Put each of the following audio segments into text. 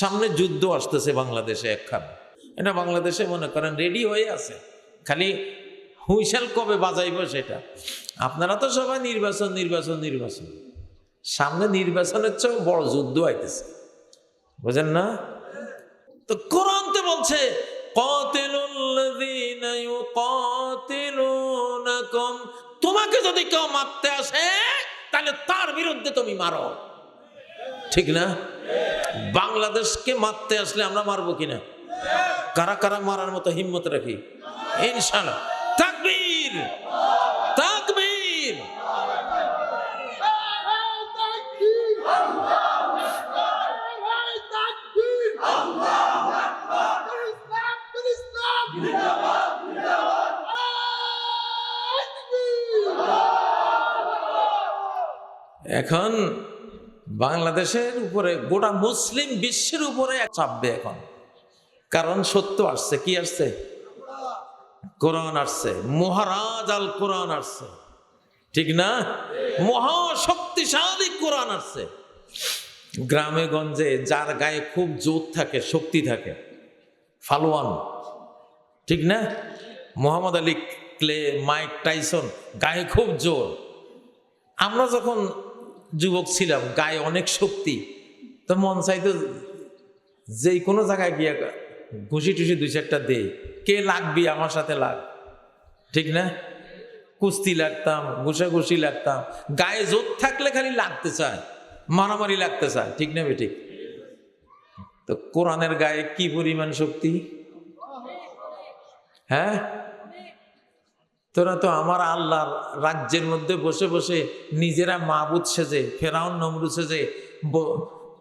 সামনে যুদ্ধ আসতেছে বাংলাদেশে একখান। এটা বাংলাদেশে মনে করেন রেডি হয়ে আছে। খালি হুইসেল কবে বাজাইব সেটা। আপনারা তো সবাই নির্বাচন নির্বাচন নির্বাচন। সামনে নির্বাচনের চেয়েও বড় যুদ্ধ আইতেছে বুঝেন না? তো কোরআন তো বলছে তোমাকে যদি কেউ মারতে আসে, তাহলে তার বিরুদ্ধে তুমি মারো। ঠিক না? বাংলাদেশকে মারতে আসলে আমরা মারবো কিনা? কারা কারা মারার মতো হিম্মত রাখি? ইনশাল্লাহ তাকবীর! তাকবীর! এখন বাংলাদেশের উপরে, গোটা মুসলিম বিশ্বের উপরে চাপবে এখন। কারণ সত্য আসছে, কি আসছে? কোরআন আসছে, মহারাজ আল কোরআন আসছে। ঠিক না? মহা শক্তিশালী কোরআন আসছে। গ্রামে গঞ্জে যার গায়ে খুব জোর থাকে, শক্তি থাকে, ফালোয়ান। ঠিক না? Muhammad Ali Clay, Mike Tyson, গায়ে খুব জোর। আমরা যখন যুবক ছিলাম, গায়ে অনেক শক্তি। তো মন চাইতো যেই কোনো জায়গায় গিয়ে ঘুষি টুসি দুই চারটা দে কে লাগবি আমার সাথে লাগ। ঠিক না? কুস্তি লাগতাম, ঘুষাঘুষি লাগতাম। গায়ে জোর থাকলে খালি লাগতে চায়, মারামারি লাগতে চায়। ঠিক না বেঠিক? তো কোরআনের গায়ে কি পরিমাণ শক্তি? হ্যাঁ? তোরা তো আমার আল্লাহর রাজ্যের মধ্যে বসে বসে নিজেরা মাবুদ সেজে, ফেরাউন নমরু সেজে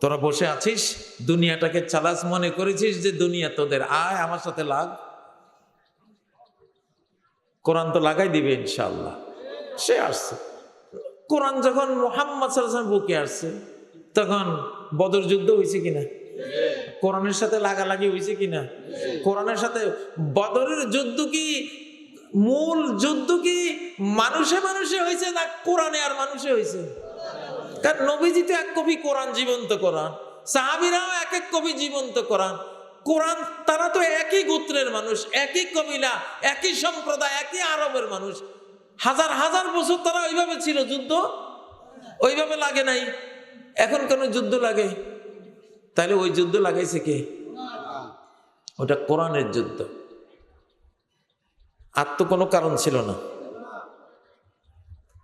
তোরা বসে আছিস? দুনিয়াটাকে চালাস মনে করেছিস যে দুনিয়া তোদের? আয় আমার সাথে লাগ। কোরআন তো লাগাই দিবে ইনশাল্লাহ সে আসছে। কোরআন যখন মোহাম্মদ সাল্লাম বুকে আসছে, তখন বদর যুদ্ধ হয়েছে কিনা? কোরআনের সাথে লাগালাগি হয়েছে কিনা? কোরআনের সাথে বদরের যুদ্ধ কি মূল যুদ্ধ কি মানুষে মানুষে হয়েছে না কোরআনে আর মানুষে হয়েছে? কারণ নবীজি তো এক কবি কোরআন জীবন্ত কোরআন সাহাবিরাও এক এক কবি জীবন্ত কোরআন। কোরআন তারা তো একই গোত্রের মানুষ একই কবিলা একই সম্প্রদায় একই আরবের মানুষ। হাজার হাজার বছর তারা ওইভাবে ছিল যুদ্ধ ওইভাবে লাগে নাই। এখন কেন যুদ্ধ লাগে? তাহলে ওই যুদ্ধ লাগাইছে কে? ওটা কোরআনের যুদ্ধ। আর তো কোনো কারণ ছিল না।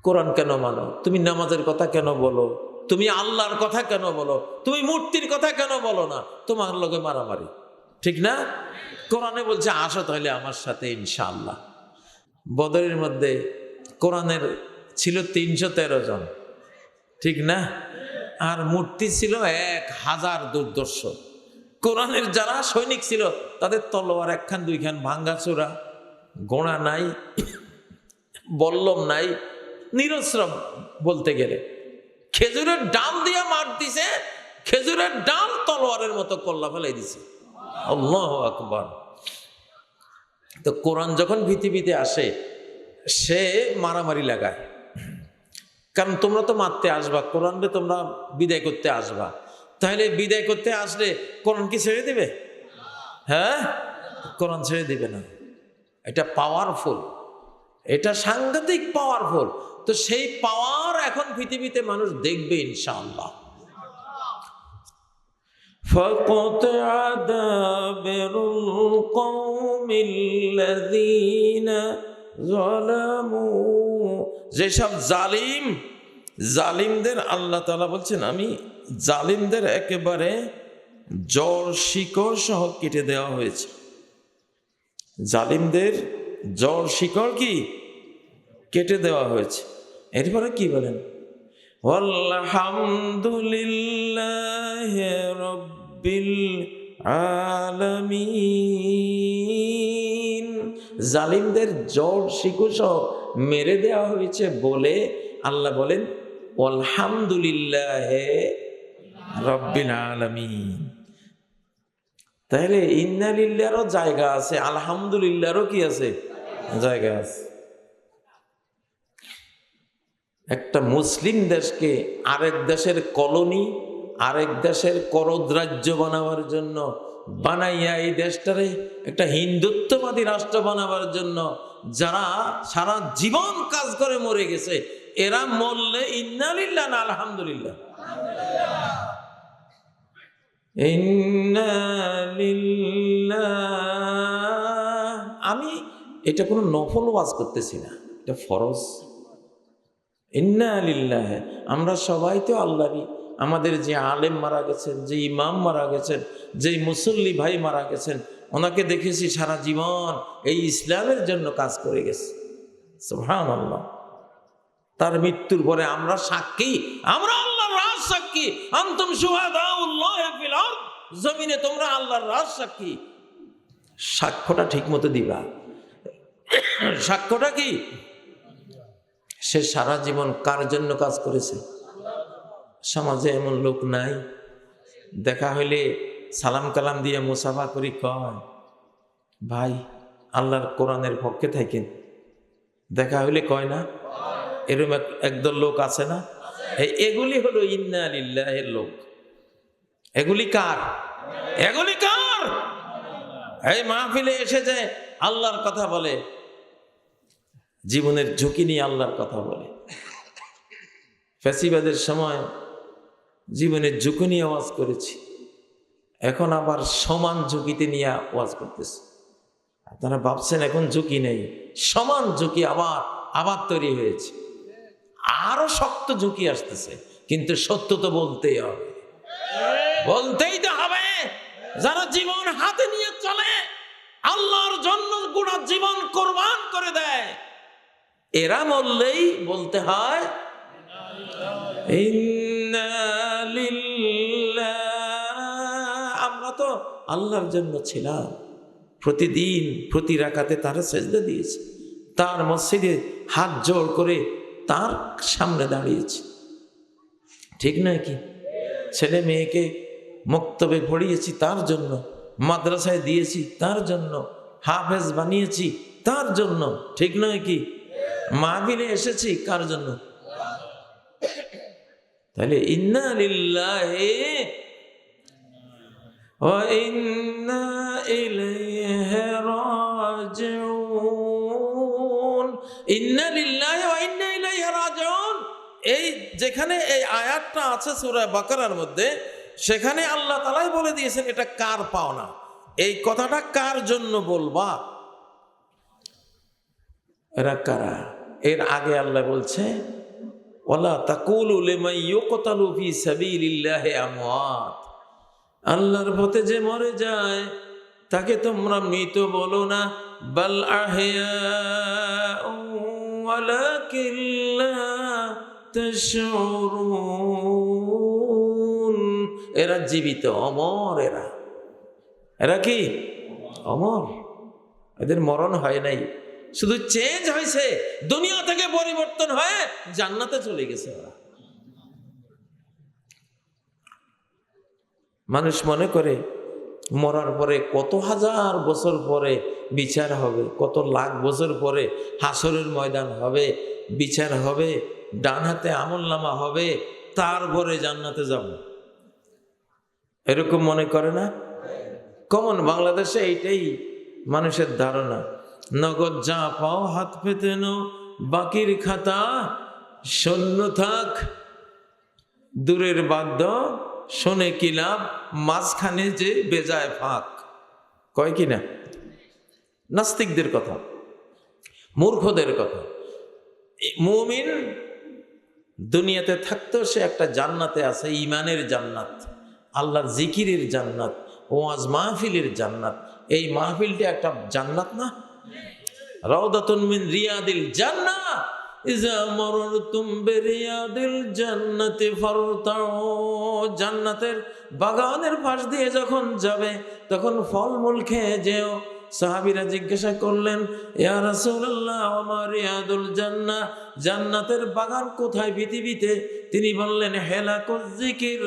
কোরআন কেন মানো? তুমি নামাজের কথা কেন বলো? তুমি আল্লাহর কথা কেন বলো? তুমি মূর্তির কথা কেন বলো না? তোমার লগে মারামারি। ঠিক না? কোরআনে বলছে, আসো তাহলে আমার সাথে ইনশাআল্লাহ। বদরের মধ্যে কোরআনের ছিল তিনশো তেরো জন। ঠিক না? আর মূর্তি ছিল এক হাজার দুর্দর্শ। কোরআনের যারা সৈনিক ছিল, তাদের তলোয়ার একখান দুইখান ভাঙ্গা চূড়া। গোড়া নাই, বল্লম নাই, নিরশ্রম বলতে গেলে। খেজুরের ডাল দিয়ে মার দিছে, খেজুরের ডাল তলোয়ারের মতো কল্লা ফেলাই দিছে। আল্লাহ আকবর। তো কোরআন যখন পৃথিবীতে আসে, সে মারামারি লাগায়। কারণ তোমরা তো মারতে আসবা কোরআনকে তোমরা বিদায় করতে আসবা। তাহলে বিদায় করতে আসলে কোরআন কি ছেড়ে দিবে? হ্যাঁ? কোরআন ছেড়ে দিবে না। এটা পাওয়ারফুল এটা সাংঘাতিক পাওয়ারফুল তো সেই পাওয়ার এখন পৃথিবীতে মানুষ দেখবে ইনশাআল্লাহ فقطع دابر القوم الذين ظلموا যেসব জালিম জালিমদের আল্লাহ তাআলা বলছেন আমি জালিমদের একেবারে জ্বর শিকড় সহ কেটে দেওয়া হয়েছে জালিমদের জ্বর শিকড় কি? কেটে দেওয়া হয়েছে। এরপরে কি বলেন? জালিমদের শিকড় সহ মেরে দেওয়া হয়েছে বলে আল্লাহ বলেন আলহামদুলিল্লাহ রব্বিল আলামিন। তাহলে ইন্নালিল্লারও জায়গা আছে, আলহামদুলিল্লাহরও কি আছে জায়গা আছে একটা মুসলিম দেশকে আরেক দেশের কলোনি, আরেক দেশের করদ্রাজ্য বানাবার জন্য, বানাইয়া এই দেশটারে একটা হিন্দুত্ববাদী রাষ্ট্র বানাবার জন্য যারা সারা জীবন কাজ করে মরে গেছে, এরা মরলে ইন্নালিল্লাহ না আলহামদুলিল্লাহ। আমি এটা কোনো নফল ওয়াজ করতেছি না, এটা ফরজ। ইন্না লিল্লাহ। আমরা সবাই তো আল্লাহরই। আমাদের যে আলেম মারা গেছেন, যে ইমাম মারা গেছেন, যে মুসল্লি ভাই মারা গেছেন, ওনাকে দেখেছি সারা জীবন এই ইসলামের জন্য কাজ করে গেছে। আল্লাহ তার মৃত্যুর পরে আমরা সাক্ষী, আমরা আল্লাহর রাজ সাক্ষী। আন্তম আরদ জমিনে তোমরা আল্লাহর রাজ সাক্ষী। সাক্ষ্যটা ঠিক মতো দিবা। সাক্ষ্যটা কি? সে সারা জীবন কার জন্য কাজ করেছে? সমাজে এমন লোক নাই। দেখা হইলে সালাম কালাম দিয়ে মুসাফা করি কয়, ভাই, আল্লাহর কোরআনের পক্ষে থাকেন। দেখা হইলে কয় না এরকম এক- একদল লোক আছে না? এগুলি হলো ইন্না লিল্লাহের লোক। এগুলি কার? এগুলি কার? এই মাহফিলে এসে যে আল্লাহর কথা বলে, জীবনের ঝুঁকি নিয়ে আল্লাহর কথা বলে। ফ্যাসিবাদের সময় জীবনের ঝুঁকি নিয়ে আওয়াজ করেছি। এখন আবার সমান ঝুঁকিতে নিয়ে ওয়াজ করতেছে। আপনারা ভাবছেন এখন ঝুঁকি নেই। সমান ঝুঁকি আবার আবার তৈরি হয়েছে। আরও শক্ত ঝুঁকি আসতেছে, কিন্তু সত্য তো বলতেই হবে। বলতেই তো হবে, যারা জীবন হাতে নিয়ে চলে, আল্লাহর জন্য গোটা জীবন কোরবান করে দেয়। এরা মরলেই বলতে হয় আমরা তো আল্লাহর জন্য ছিলাম। প্রতিদিন প্রতি রাখাতে তারা সেজদা দিয়েছে। তার মসজিদে হাত জোড় করে তার সামনে দাঁড়িয়েছে। ঠিক নয় কি? ছেলে মেয়েকে মক্তবে পড়িয়েছি তার জন্য, মাদ্রাসায় দিয়েছি তার জন্য, হাফেজ বানিয়েছি তার জন্য, ঠিক নয় কি? মাহবিলে এসেছি কার জন্য? তাহলে ইন্না এই যেখানে এই আয়াতটা আছে সূরা বাকারার মধ্যে সেখানে আল্লাহ তালাই বলে দিয়েছেন, এটা কার পাওনা? এই কথাটা কার জন্য বলবা? এরা কারা? এর আগে আল্লাহ বলছে ওলা তাকুলু লিমান ইউকতালু ফি সাবিলিল্লাহি আমওয়াত। আল্লাহর পথে যে মরে যায়, তাকে তোমরা মৃত বলো না। বাল আহইয়া ওয়ালাকিন লা তাশউরুন। এরা জীবিত, অমর এরা। এরা কি? অমর। এদের মরণ হয় নাই। শুধু চেঞ্জ হয়েছে। দুনিয়া থেকে পরিবর্তন হয়ে জান্নাতে চলে গেছে ওরা। মানুষ মনে করে, মরার পরে কত হাজার বছর পরে বিচার হবে, কত লাখ বছর পরে হাসরের ময়দান হবে, বিচার হবে, ডান হাতে আমল নামা হবে, তারপরে জান্নাতে যাব। এরকম মনে করে না? কমন, বাংলাদেশে এইটাই মানুষের ধারণা। নগদ যা পাও হাত পেতে নো বাকির খাতা শূন্য থাক। দূরের বাদ্য শোনে কি লাভ, মাঝখানে যে বেজায় ফাঁক। কয় কি না? নাস্তিকদের কথা, মূর্খদের কথা। মুমিন দুনিয়াতে থাকতেও সে একটা জান্নাতে আছে, ইমানের জান্নাত। আল্লাহর জিকিরের জান্নাত, ওয়াজ মাহফিলের জান্নাত। এই মাহফিলটা একটা জান্নাত না? রওদাতুন মিন রিয়াদিল জান্নাহ ইজা মররতুম বিরিয়াদিল জান্নাতি ফারতাউ। জান্নাতের বাগানের পাশ দিয়ে যখন যাবে, তখন ফলমূল খেয়ে যেও। সাহাবীরা জিজ্ঞাসা করলেন, ইয়া রাসূলুল্লাহ ওমা রিয়াদুল জান্নাহ, জান্নাতের বাগান কোথায় পৃথিবীতে? তিনি বললেন হেলাকুজ জিকির।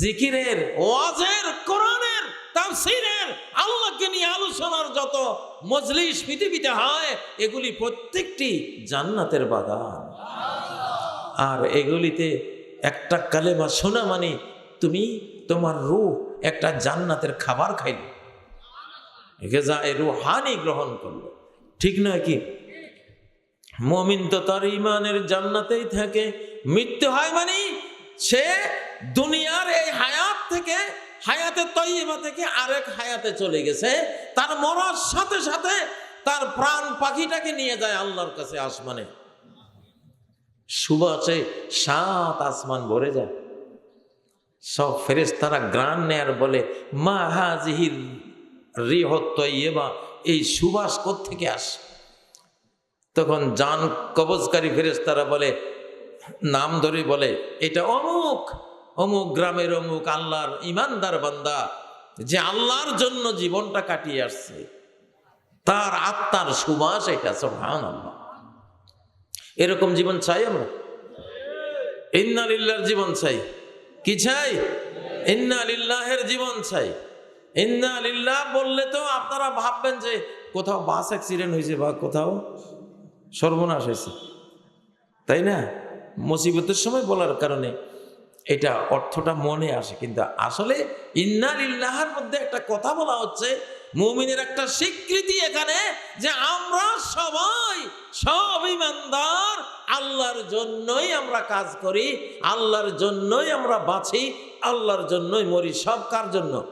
জিকিরের, ওয়াজের, কোরআনের, তাফসীরের, আল্লাহকে নিয়ে আলোচনার যত মজলিস পৃথিবীতে হয়, এগুলি প্রত্যেকটি জান্নাতের বাগান। আর এগুলিতে একটা কালেমা শোনা মানে তুমি তোমার রূহ একটা জান্নাতের খাবার খাইল। একে যা এ রুহানি গ্রহণ করল। ঠিক নয় কি? মমিন তো তার ইমানের জান্নাতেই থাকে। মৃত্যু হয় মানে সে দুনিয়ার এই হায়াত থেকে, হায়াতে তৈবা থেকে আরেক হায়াতে চলে গেছে। তার মরার সাথে সাথে তার প্রাণ পাখিটাকে নিয়ে যায় আল্লাহর কাছে আসমানে। সুবাসে সাত আসমান ভরে যায়। সব ফেরেস তারা গ্রান নেয়ার বলে, মা হাজিহির রিহত এই সুবাস থেকে আসে? তখন জান কবজকারী ফেরেস্তারা বলে, নাম ধরে বলে, এটা অমুক অমুক গ্রামের অমুক আল্লাহর ইমানদার বান্দা যে আল্লাহর জন্য জীবনটা কাটিয়ে আসছে। তার আত্মার সুবাস এটা সোহান এরকম জীবন চাই আমরা? ইন্নালিল্লাহর জীবন চাই। কি চাই? ইন্নালিল্লাহের জীবন চাই। ইন্নালিল্লাহ বললে তো আপনারা ভাববেন যে কোথাও বাস অ্যাক্সিডেন্ট হয়েছে বা কোথাও সর্বনাশ হয়েছে। তাই না? মুসিবতের সময় বলার কারণে এটা অর্থটা মনে আসে। কিন্তু আসলে ইন্নালিল্লাহর মধ্যে একটা কথা বলা হচ্ছে, মুমিনের একটা স্বীকৃতি এখানে যে আমরা সবাই সব ইমানদার, আল্লাহর জন্যই আমরা কাজ করি, আল্লাহর জন্যই আমরা বাঁচি, আল্লাহর জন্যই মরি। সব কার জন্য?